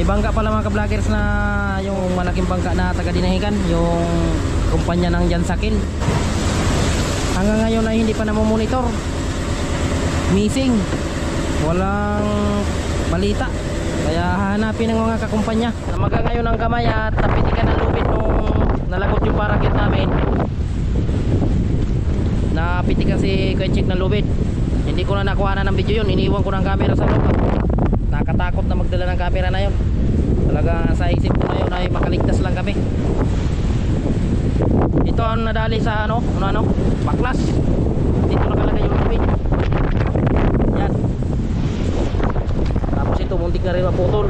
May bangka pala mga ka-vloggers na yung malaking bangka na taga Dinahican, yung kumpanya ng Jan Sakil. Hanggang ngayon ay hindi pa namomonitor. Missing. Walang balita. Kaya hahanapin ng mga kakumpanya. Namaga ngayon ang kamay at napitikan ng lubid nung nalagot yung parakit namin. Napitikan si Kuya ng lubid. Hindi ko na nakuha na ng video yun. Iniwan ko ng camera sa loob. Nakatakot na magdala ng camera na yun. Talaga sa isip ko na yun ay makaligtas lang kami. Ito ang nadali sa ano, ano ano, baklas. Dito nakalagay yung lubid. Yan. Tapos ito muntik na rin maputol.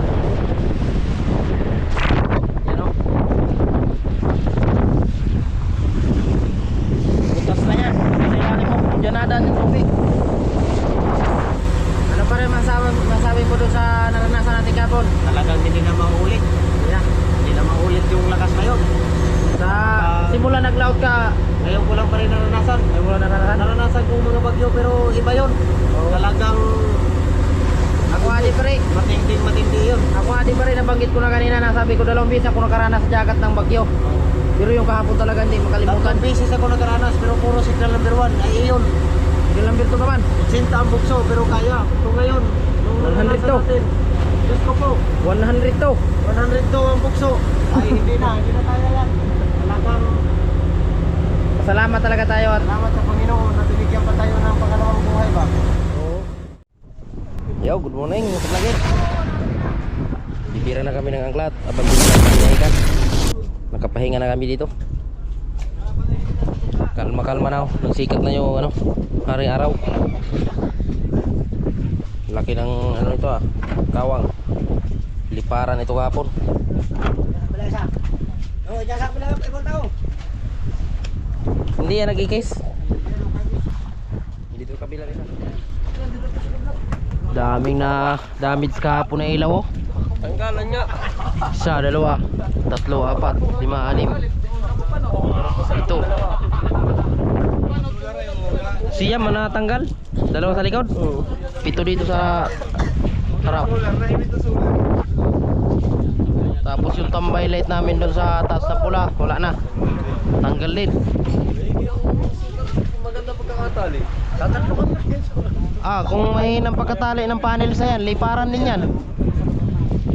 Yan o. Butas na yan. Sa ilalim mo. Diyan na daan yung tubig. Ano pa rin masabi, masabi mo doon sa naranasan natin kapon? Talagang hindi na maulit. Yeah. Hindi na maulit yung lakas ngayon. Sa simula nag-loud ka, Ngayon ko lang pa rin naranasan. ay wala naranasan. Naranasan ko mga bagyo pero iba yun. Talagang Ako adi pa rin. matinding matindi yun. Ako adi pa rin nabanggit ko na nasabi ko dalawang beses ako nakaranas sa jagat ng bagyo. Pero yung kahapon talaga hindi makalimutan. Tatlong beses ako nakaranas pero puro signal number 1 ay iyon. Hindi lang birto naman. Sinta ang bukso pero kaya. So ngayon, nung 100 naranasan to. Diyos ko po, 100 to. 100 to ang bukso. Ay hindi na, hindi na kaya yan. Talagang Pasalamat talaga tayo at salamat sa Panginoon na binigyan pa tayo ng pangalawang buhay ba. Yo, good morning. Masap lagi. Bibira na kami ng angklat. Abang bibira kami ikan. Nakapahinga na kami dito. Kalma-kalma na. oh. Nagsikat na yung ano, haring araw. Laki ng ano ito ah, kawang. Liparan ito kahapon. Hindi yan nag-i-case. Dito kabila rin. Daming na damage kahapon na ilaw oh. Tanggalan niya. Isa, dalawa, tatlo, apat, lima, anim. Ito. Siya manatanggal. Dalawa sa likod. Pito dito sa harap. Tapos yung tambay light namin doon sa taas na pula, wala na. Tanggal din. Maganda pagkakatali. Tatatlo ka. Ah, kung may nang pagkatali ng panel sa yan, liparan din yan.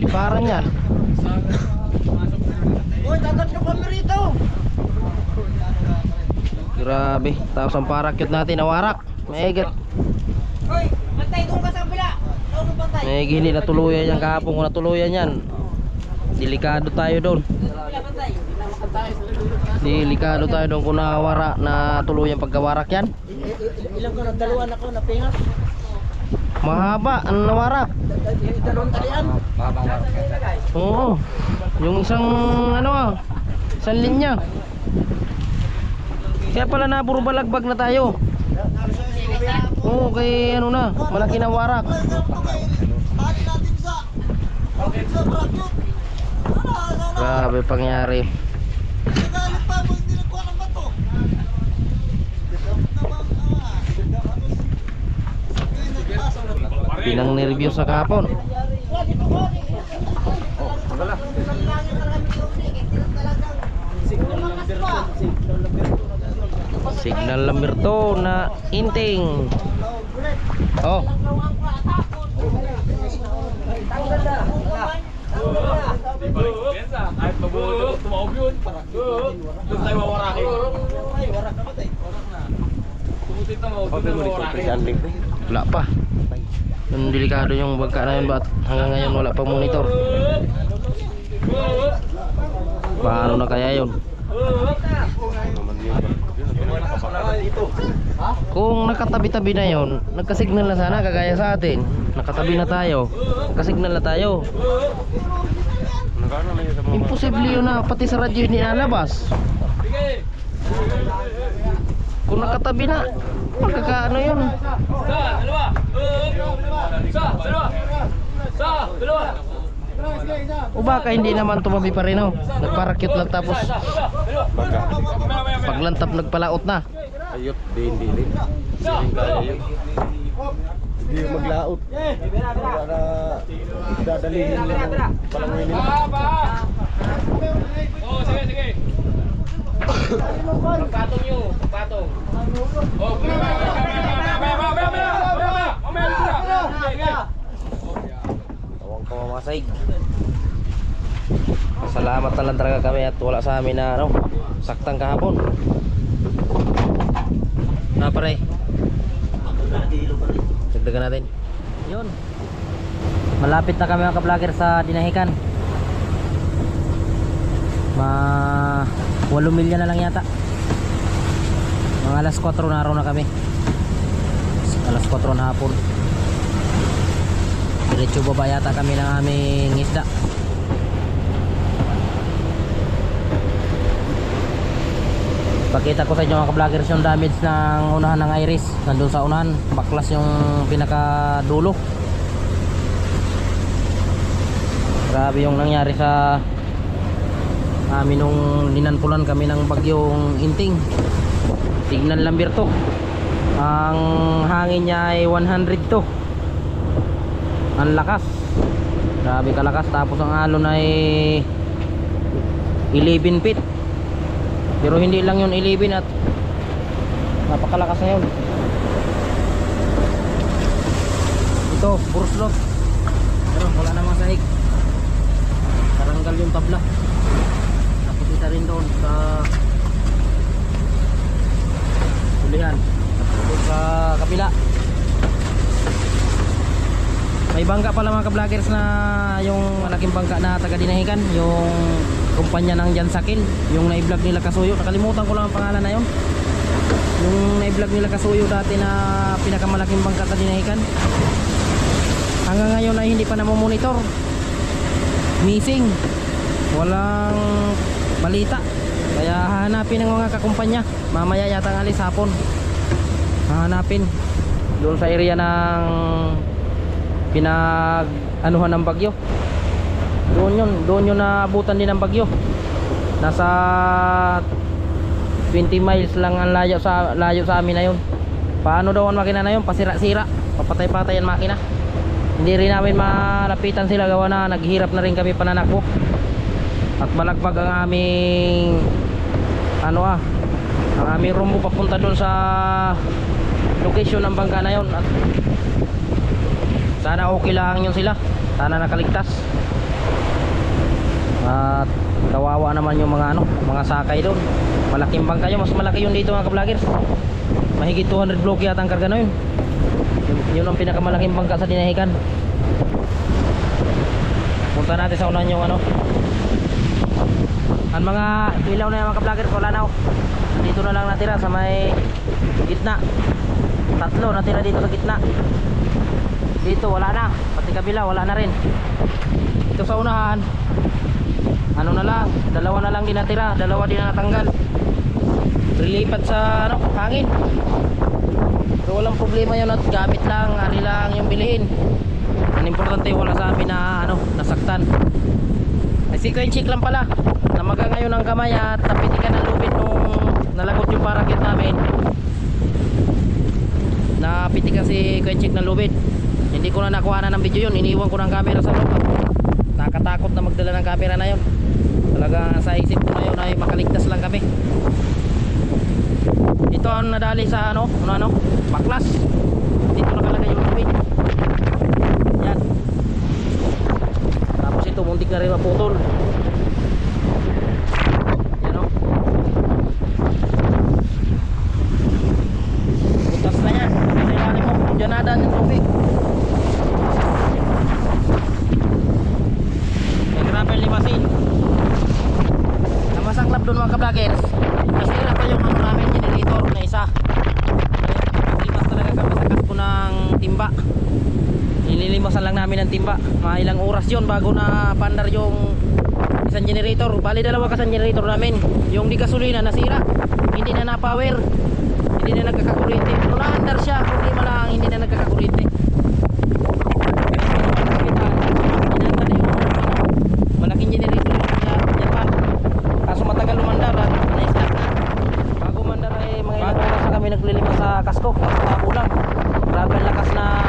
Liparan yan. Uy, tatatlo ka na rito. Grabe. Tapos ang parakit natin, nawarak. Maigat. Uy, bantay doon ka sa bantay. May gini natuluyan yan kahapon ko natuluyan yan. Delikado tayo doon. Delikado tayo doon kung nawara na tuluyan pagkawarak yan. Ilang ko na daluan ako na pingat. Mahaba ang nawarak. Dalawang talian. Oo. Yung isang ano ah, isang linya. Kaya pala na puro balagbag na tayo. Oo, kay ano na, malaki na warak. Grabe pangyari. Pinang nervyos sa kapon. Signal number 2 na inting. Oh. Wala pa. Yung delikado yung bangka na yun hanggang ngayon wala pang monitor. Paano na kaya yun? Kung nakatabi-tabi na yon, nagkasignal na sana kagaya sa atin. Nakatabi na tayo. Nagkasignal na tayo. Imposible yun na pati sa radyo hindi nalabas. Kung nakatabi na, Magkakaano yun? Sa, dalawa. Sa, dalawa. Sa, dalawa. O baka hindi naman tumabi pa rin oh. Nagparakit lang tapos paglantap nagpalaot na. Ayop din din. Hindi maglaot. Para dadalhin lang. Palanguin nila. Oh, sige sige. Pagpatong nyo, pagpatong. Oh, baba, baba, baba, baba, baba, baba, baba, baba. Tawang ka mamasay. Salamat na lang talaga kami at wala sa amin na ano, saktang kahapon. Na pare. Dagdagan natin. Yun. Malapit na kami mga ka-vlogger sa Dinahican. Ma 8 milya na lang yata. Mga alas 4 na araw na kami. Alas 4 na hapon. Diretso baba yata kami ng aming isda. Pakita ko sa inyo mga ka-vloggers yung damage ng unahan ng iris. Nandun sa unahan, baklas yung pinakadulo. Grabe yung nangyari sa amin nung ninanpulan kami ng bagyong inting. Tignan Lamberto. Ang hangin niya ay 100 to. Ang lakas. Grabe kalakas. Tapos ang alon ay 11 feet. Pero hindi lang yun 11 at napakalakas na yun. Ito puro slot pero wala namang sahig. Karanggal yung tabla rin doon sa tulihan doon sa kapila may bangka pala mga ka-vloggers na yung malaking bangka na taga Dinahican, yung kumpanya ng Jan Sakil, yung na-vlog nila Kasuyo. Nakalimutan ko lang ang pangalan na yun. Yung na-vlog nila Kasuyo dati na pinakamalaking bangka sa Dinahican. Hanggang ngayon ay hindi pa namomonitor. Missing. Walang balita. Kaya hahanapin ng mga kakumpanya. Mamaya yata ang alis. Hahanapin. Doon sa area ng pinag anuhan ng bagyo doon yun doon yun naabutan din ng bagyo nasa 20 miles lang ang layo sa layo sa amin na yun paano daw ang makina na yun pasira-sira papatay-patay ang makina hindi rin namin malapitan sila gawa na naghihirap na rin kami pananakbo at balagbag ang aming ano ah ang aming rumbo papunta doon sa location ng bangka na yun. At sana okay lang yun sila. Sana nakaligtas. At kawawa naman yung mga ano mga sakay doon malaking bangka yun. Mas malaki yun dito mga ka-vloggers. Mahigit 200 block yata ang karga na yun yun, ang pinakamalaking bangka sa dinahikan. Punta natin sa unahan yung ano ang mga ilaw na yung mga ka-vloggers wala na oh. dito na lang natira sa may gitna. Tatlo natira dito sa gitna. Dito wala na. Pati kabila wala na rin. Ito sa unahan ano na lang dalawa na lang din natira dalawa din na natanggal. Lilipat sa ano hangin. Pero walang problema yun at gamit lang ari lang yung bilihin. Ang importante wala sa amin na ano nasaktan. Ay si Queen Chick lang pala namaga ngayon ang kamay at napitikan ng lubid nung nalagot yung parakit namin. Napitikan si Queen Chick ng lubid. Hindi ko na nakuha na ng video yun. Iniwan ko ng camera sa loob. Nakatakot na magdala ng camera na yun. Talaga sa isip ko na yun ay makaligtas lang kami. Ito ang nadali sa ano? Ano ano? Baklas. Dito nakalagay yung lubid. Yan. Tapos ito muntik na rin maputol yan o butas na yan sa ilalim mo dyan nadaan yung tubig may gravel limasin na masaklap doon mga ka-vloggers nasira pa yung ano namin generator na isa limas talaga kami sa kasko ng timba nililimasan lang namin ng timba mga ilang oras yun bago na pandar yung isang generator. Bali dalawa kasang generator namin. Yung di gasolina nasira. Hindi na na-power. Hindi na nagkakakuryente. Kung na-under siya? Problema lang hindi na nagkakakuryente Inandar yung ano, malaking generator yung kanya yan pa kaso matagal umandar at na-start na bago umandar ay mga ilang oras na kami naglilimas sa kasko at kulang grabe ang lakas ng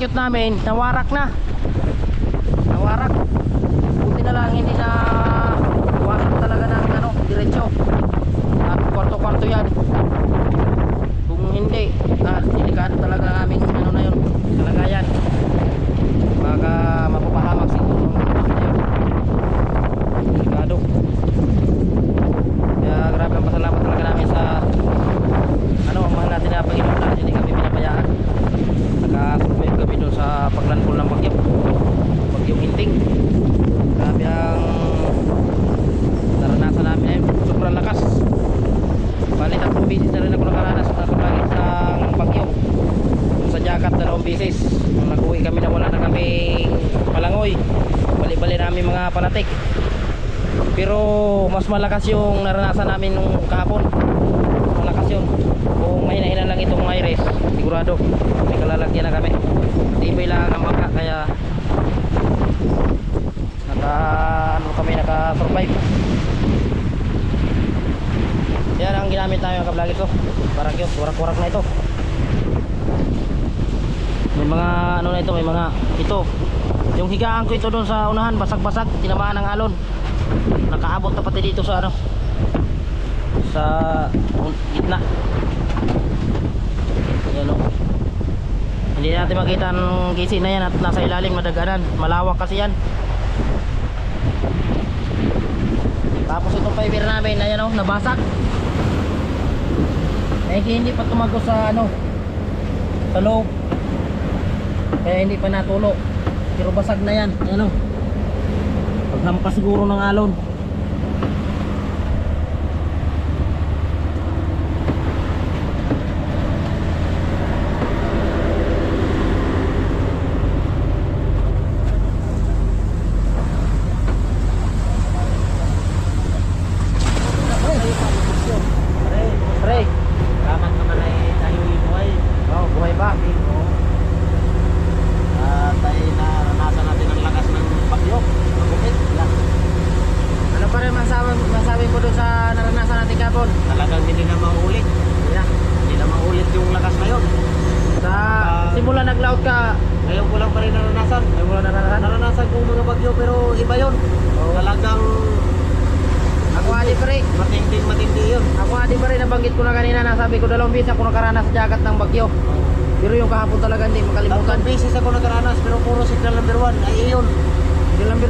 yung parakyut namin, nawarak na. Nawarak. Buti na lang hindi na wasak talaga ng ano, diretso. At kwarto-kwarto yan. Kung hindi, ah, delikado talaga ang aming ano na yun, kalagayan. Baka mapapahamak siguro ang ano na yun. Delikado. Kaya grabe ang pasalamat talaga namin sa ano, ang mahal natin na Panginoon na hindi kami pinabayaan. Nakasurvive kami doon sa paglandfall ng bagyo. Bagyong hinting. Grabe ang naranasan namin eh. Sobrang lakas. Bali tatlong bisis na rin ako nakaranas na kumagit ng bagyo. Yung sa jacket dalawang bisis. Nung nag-uwi kami na wala na kami palangoy. Bali-bali namin mga palatik. Pero mas malakas yung naranasan namin nung kahapon. Malakas yun. Kung mahina-hina lang itong iris, sigurado may kalalagyan na kami. Tibay lang ang bangka kaya naka ano kami naka survive. Yan ang ginamit namin ang kablagi ko. Parang yun, warak-warak na ito. May mga ano na ito, may mga ito. Yung higaan ko ito doon sa unahan, basag-basag, tinamaan ng alon. Nakaabot na pati dito sa ano sa gitna. Yan o. Hindi natin makita ang kisi na yan at nasa ilalim madaganan. Malawak kasi yan. Tapos itong fiber namin, ayan o, nabasag. Eh hindi pa tumagos sa ano sa loob. Kaya hindi pa natulo. Pero basag na yan, ayan o. Paghampas siguro ng alon. Pre, Kamat naman ay tayo ibuhay. oh, buhay pa. At ay naranasan natin ang lakas ng bagyo. Bukit. Ano pa rin masabi, masabi mo doon sa naranasan natin kapon? Talagang hindi na maulit. Yeah. Hindi na maulit yung lakas na yun. Sa simula nag-loud ka, Ngayon ko lang pa rin naranasan. ay wala naranasan. Naranasan kong mga bagyo pero iba yun. Talagang Ako adi pa rin. matinding matindi yun. Ako adi pa rin, nabanggit ko na kanina, nasabi ko dalawang beses ako nakaranas sa jagat ng bagyo. Pero yung kahapon talaga hindi makalimutan. Tatlong beses ako nakaranas pero puro signal number 1 ay iyon.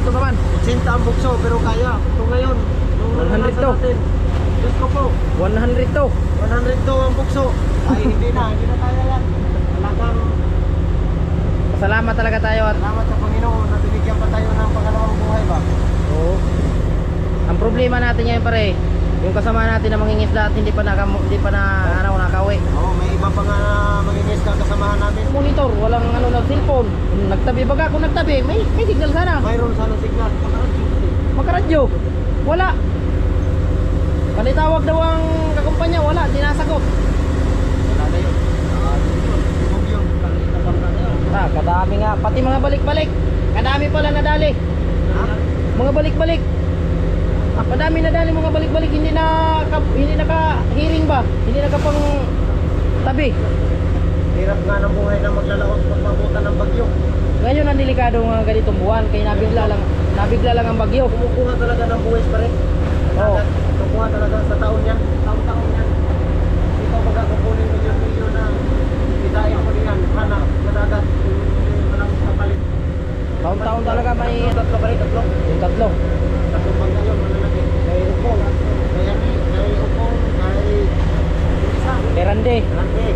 Birto naman? Sinta ang bukso pero kaya. Ito ngayon. Nung 100 naranasan to. natin. Diyos ko po. 100 to. 100 to ang bukso. Ay hindi na. Hindi na kaya yan. Talagang Salamat talaga tayo at salamat sa Panginoon na binigyan pa tayo ng pangalawang buhay ba. Oo. Ang problema natin ngayon pare, yung kasama natin na mangingisda at hindi pa naka, hindi pa na ano nakauwi. Oo, may iba pa nga manginis ka kasamahan namin. Monitor, walang ano na cellphone. Nagtabi baga kung nagtabi, may may signal sana. Mayroon sana signal. Makaradyo. Wala. Palitawag daw ang kakumpanya, wala, dinasagot. Wala na na yun. Ah, kadami nga, pati mga balik-balik. Kadami pala nadali. Ha? Mga balik-balik. Ah, kadami nadali mga balik-balik, hindi na ka- hindi naka-hearing ba? Hindi nakapang tabi. Hirap nga ng buhay na maglalaot pag mabutan ng bagyo. Ngayon ang delikado mga ganitong buwan kaya nabigla lang nabigla lang ang bagyo. Kumukuha talaga ng buwis pa rin. Oo. Kumukuha talaga sa taon yan. Taon-taon yan. Ikaw baga kukunin milyon-milyon na kitain mo niyan. Hana, madagat. Walang kapalit. Taon-taon talaga may Tatlo ba rin? Tatlo? yung tatlo. Kay Rande. Rande.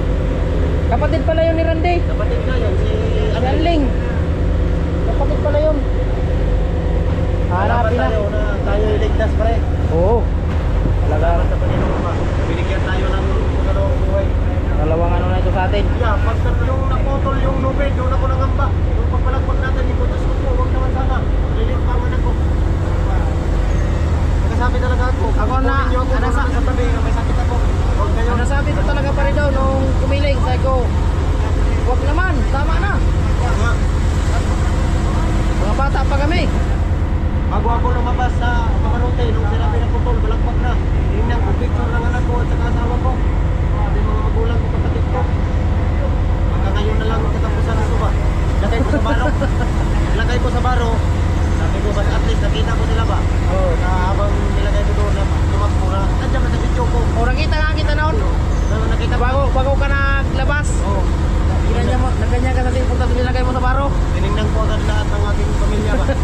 Kapatid pala yun ni Rande. Kapatid na yun. Si Anling. Kapatid pala yun. Hanapin na. tayo na tayo iligtas pa. Oo. Talaga sa Panginoon ba? Binigyan tayo ng pangalawang buhay. dalawang ano na ito sa atin. Yeah, yung naputol yung lubid, doon ako nangamba. Yung pagpalagpag natin, putos ko po, huwag naman sana. Lilimpangan ako sinabi talaga ako. Ako na, ako ano sa, sa tabi, may sakit ako. Huwag kayo. Ano sabi ko talaga pa rin daw nung kumiling, sabi ko, huwag naman, tama na. Mga bata pa kami. Bago ako lumabas sa pamanute, nung sinabi na putol, balakpak na. Tingnan ko picture ng anak ko at saka asawa ko. Sabi mga magulang ko kapatid ko. Magkakayo na lang katapusan ng suba. Lakay ko sa baro. Lakay ko sa baro. Sabi ko, but at least nakita ko sila ba? Oo. Oh. Na habang nilagay ko doon, tumakbo na. Nandiyan man sa video ko. O, oh, ano? Ano, nakita na kita noon. So, nakita ko. Bago, bago ka naglabas. Oo. Oh. Ginanya mo, nagkanya ka natin punta sa nilagay mo sa baro. Tinignan ko agad lahat ng ating pamilya ba?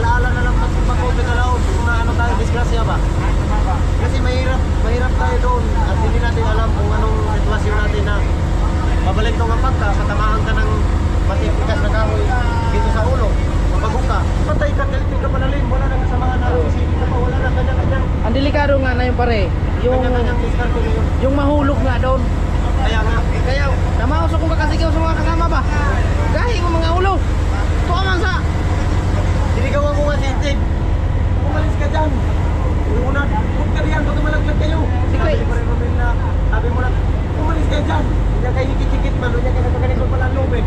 Alaala na lang mag-copy ka laon kung ano tayo disgrasya ba? Kasi mahirap, mahirap tayo doon at hindi natin alam kung anong sitwasyon natin na babalik tong ang pagka, ah, patamahan ka ng matipikas na kahoy dito sa ulo. Mabago ka, patay ka, kalitin ka palalim, wala na kasamaan na, isipin ka pa, wala na kanya-kanyang, Ang delikado nga na yun pare. Yung, yung mahulog nga doon. Kaya nga, Kaya, namaos akong kakasigaw sa mga kasama ba? Gahi mo mga ulo. Tuwa man sa. Sinigawan ko nga tintig. Umalis ka dyan. Yung una, huwag ka riyan, baka malaglag kayo. Sige. Sabi ko rin Romel na, sabi mo lang, umalis ka dyan. Hindi kayo hikit-hikit man, hindi kayo nagpaganito pala ang lubid.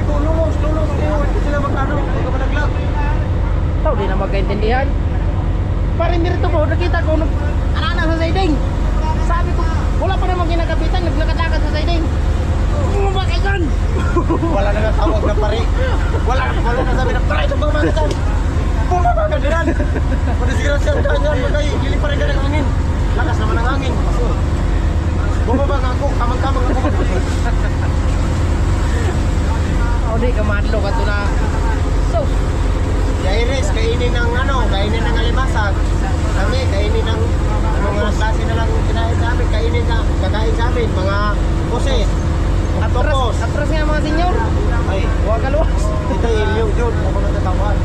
Ikaw, lumos, lumos, kayo, hindi sila magkano, baka malaglag. Tao, di na magkaintindihan. Parang dito po, nakita ko, nag, anana sa siding. Sabi ko, wala pa namang kinakapitan, naglakad-lakad sa siding. Bumaba ka dyan! Wala na nga tawag na pare. Wala, wala na sabi na, pare, ito bumaba ka dyan. Bumaba ka dyan. Madisgrasya ka dyan, magay, lili pa rin ka ng hangin. Lakas naman ang hangin. Bumaba nga ako, kamang-kamang ako. O di ka madlo ka to na. So, Si Iris, kainin ng ano, kainin ng alimasag. Kami, kainin ng ano mga klase na lang kinain sa amin, kainin na, kakain sa amin, mga pusit, atras, atopos. atras nga mga senyor. Ay, Huwag kaluwas. ito ilyo, yun, ako natatawan.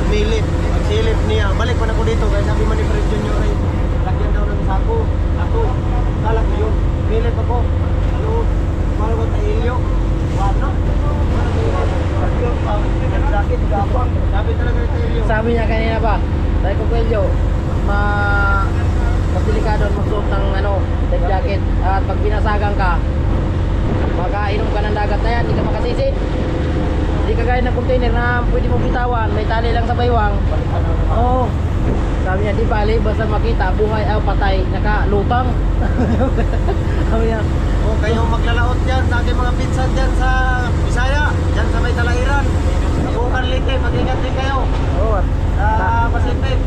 Sumilip, silip niya, balik pa na ko dito, kaya sabi man ni Fred Junior, ay, lagyan daw ng sako, ako, kala ko yun, sumilip ako, ano, para ba tayo ilyo, wano, Sakit, gapang. Sabi niya kanina ba, ko Kuelyo, ma mas delikado ang magsuot ng ano, life jacket at pag binasagan ka, makainom ka ng dagat na yan, hindi ka makasisi. Hindi ka gaya ng container na pwede mo bitawan, may tali lang sa baywang. Oo. Sabi niya, di bali, basta makita, buhay o patay, nakalutang. Sabi niya, O kayong maglalaot dyan aking mga pinsan dyan sa Bisaya, dyan sa may Talairan. Nabukan lite, mag-ingat din kayo oo, sa Pacific.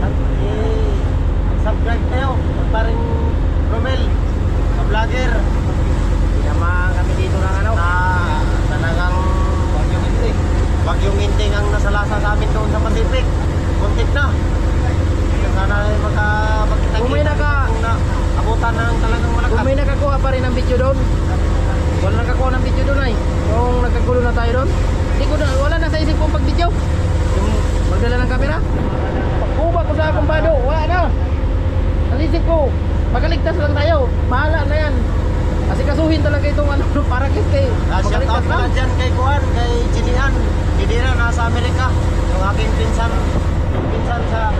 At i-subscribe kayo. Paring Romel, sa vlogger. Sinamahan kami dito ng ano. Na talagang wag yung inting. Wag yung inting ang nasalasa sa amin doon sa Pacific. Kuntik na. Sana ay maka makita Kung may naka- na abutan ng talagang malakas. Kung may nakakuha pa rin ng video doon, wala nakakuha ng video doon ay. Kung nagkagulo na tayo doon, hindi ko na, wala na sa isip kong pag-video. Yung magdala ng camera. Pagkuba ko sa kumpado, wala na. Ang isip ko, magaligtas lang tayo. Mahala na yan. Kasi kasuhin talaga itong ano, para kay Ah, shout out pala dyan kay Kuan, kay Jinian. Didira nasa Amerika. Yung aking pinsan, pinsan sa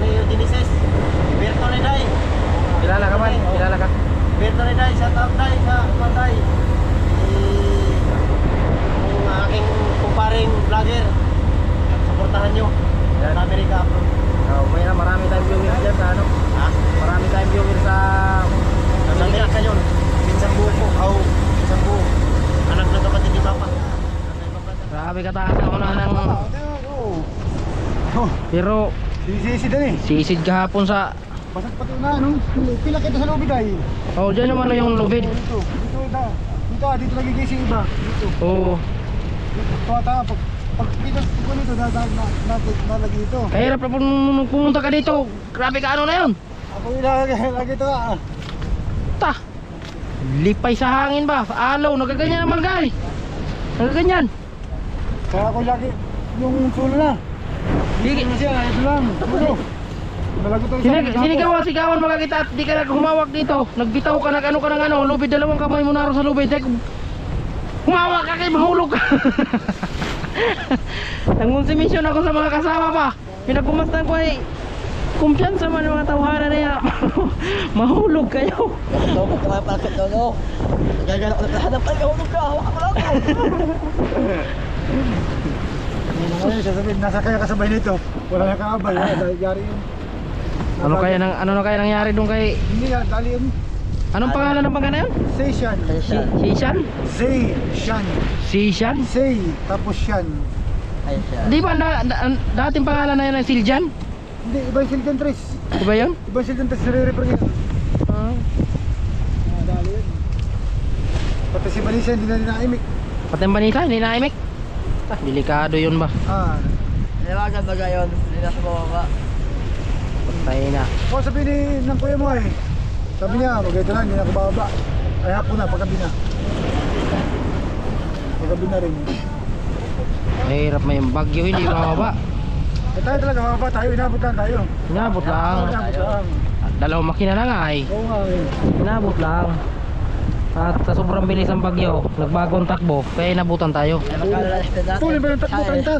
ni Genesis. Berto ni Day. Kilala ka man, kilala ka. Berto ni Day, shout out Day sa. Eh, Yung aking kumparing vlogger. Suportahan nyo. Sa Amerika ako. Oh, may na marami tayong viewers dyan sa ano. Ha? Marami tayong viewers sa Sa Amerika yun. Pinsan buo ko. Oh, pinsan buo. Anak ng kapatid ni Papa. Grabe kataas na una ng pero Sisi din eh. sisid kahapon sa Basag pati na, no? Pila kita sa lobby dahil. Oh, dyan naman na yung lubid. Dito, dito. Dito, ah, dito lagi kasi iba. Dito. Oo. Dito, ta, pag pag kita ko nito, na, na, na, na, nalagi ito. Kahirap na nung pumunta ka dito. Grabe ka ano na yun. Ako ilagay, lagi ito ah. Ta. Lipay sa hangin ba? Alaw, nagaganyan naman guys. Nagaganyan. Kaya ako lagi, yung sulo na. Sinig sinigawan, sigawan mga kita at di ka na humawak dito. Nagbitaw ka nag ano ka ng ano, lubid dalawang kamay mo naro sa lubid. Tek, humawak ka kay mahulog ka. Nangonsumisyon ako sa mga kasama pa. Pinagkumastan ko ay kumpiyansa man mga tawhana na yan. mahulog kayo. Ano siya sabihin, nasa kaya kasabay nito. Wala na kaabay, yari yun. Ano kaya nang ano na kaya nangyari doon kay Hindi nga, dali yun. Anong pangalan ng pangana yun? Seishan. Si Sishan? Seishan. Sishan? Sei, tapos yan. Di ba da, da, dating pangalan na yan ng Siljan? Hindi, iba yung Silgan Tres. Di ba yun? Iba yung Silgan Tres, nire-refer ngayon. Ah. Ah, dali yun. Pati si Balisa, hindi na ninaimik. Pati ang banisa, hindi naimik. Delikado yun ba? Ah. Nilawagan ba gayon? Hindi na sa baba. Patay na. O sabi ni ng kuya mo eh. Sabi niya, maganda lang, hindi na ako bababa. Ay hapon na, paggabi na. Paggabi na rin. Mahirap may bagyo, hindi mababa. Eh tayo talaga, bababa tayo, inabot lang tayo. Inabot lang. Inabot lang. Dalawang makina na nga eh. Oo nga eh. Inabot lang. At sa sobrang bilis ng bagyo, nagbagong takbo, kaya inabutan tayo. Tuloy ba yung takbo 30?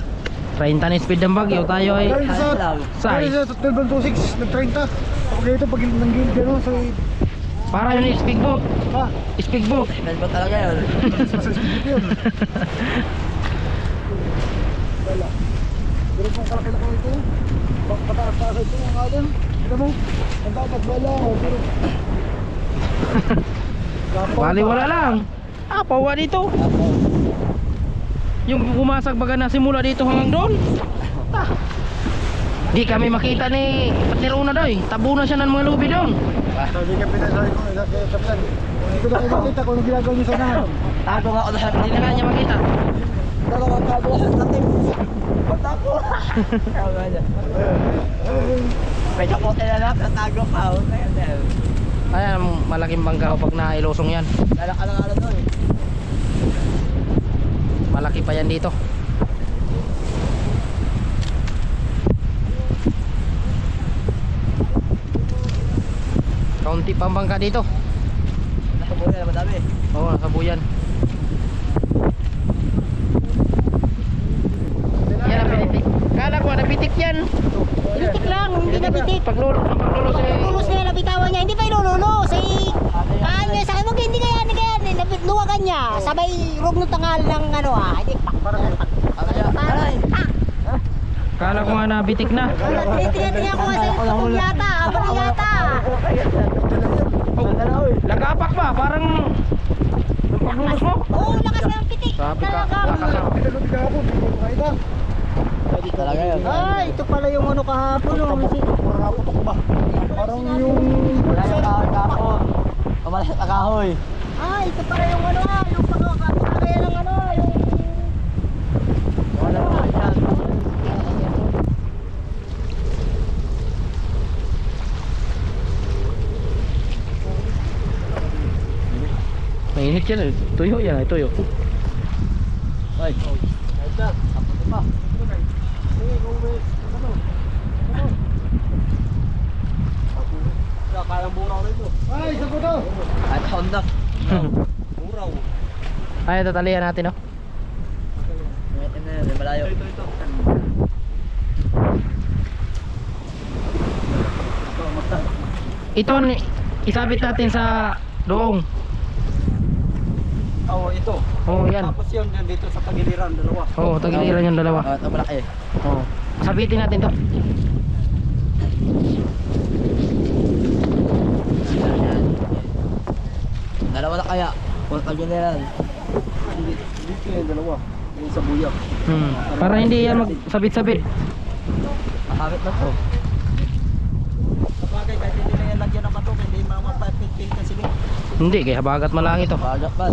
30 na speed ng bagyo, tayo ay sa... Say. Dahil sa 12.26, nag-30. Ako dito, pag ng gilid gano'n, sa... para yun speedboat. Ha? Speedboat. Medyo talaga yun. Sa sa speed yun. Wala. Pero kung kalaki-laki ito, bak pataas-taas ito ang alam. Kita mo, ang dapat wala. oh, Pero... Bali wala lang. Ah, pawa dito. Yung bumasag baga na simula dito hanggang doon. Ah. Di kami makita ni Partner Una daw eh. Tabunan siya ng mga lubi doon. Sabi ka pinasabi ko, kapitan. Hindi ko na makita kung ginagawa niyo sa nahan. Tago nga ako sa Hindi na nga niya makita. Tago nga tago sa natin. Tago. Medyo ko na lang, tago pa. Ayan, malaking bangka pag nailosong yan. Lalaka lang alam doon eh. Malaki pa yan dito. Kaunti pang bangka dito. Nasa buhay na madami. Oo, nasa buyan. Yan ang pinitik. Kala ko napitik yan. Pitik lang, hindi na pitik. Paglulo, na yan, nabitawan niya. Hindi pa ilululus. Ay, kaan niya sa akin, wag hindi kaya, hindi kaya, luwagan niya. Sabay, rog ng tangal ng ano ah. Hindi, pak, pak, pak. Ah, Kala ko nga nabitik na. tinitingnan ko nga sa yung yata, abang yata. Oh, lagapak ba? Parang... Yung paglulos mo? Oo, lakas ng pitik. Sabi ka, lakas ko makita. Talaga yun. Ay, ito pala yung ano kahapon. Oh. Naputok ba? Parang yung... Wala yung kahoy kahapon. Pamalas na kahoy. Ah, ito pala yung ano ah, yung pagkakakaya ng ano, yung... Wala naman yan. Mainit yan eh. Tuyo yan eh, tuyo. Ay. Ayos Tapos pa. Kaya buraw na ito. Ay, isa po to! Kahit Honda. Buraw. Ay, tatalian natin oh. Metin na yun, malayo. Ito, ito. Ito, ni- isabit natin sa doong. Oo, ito. Oo, oh, yan. Tapos yun, yan dito sa tagiliran, dalawa. Oo, oh, tagiliran yung dalawa. Ah, ito malaki. Oo. Sabitin natin to. Dalawa na kaya. Kung tagiliran. Dito yung dalawa. Yung sa buyak. Hmm. Para hindi yan magsabit-sabit. Mahamit na to. Sabagay, kahit hindi na yan lagyan ng bato, hindi mga mapapit-pit na sila. Hindi, kaya bagat malang ito. Bagat ba?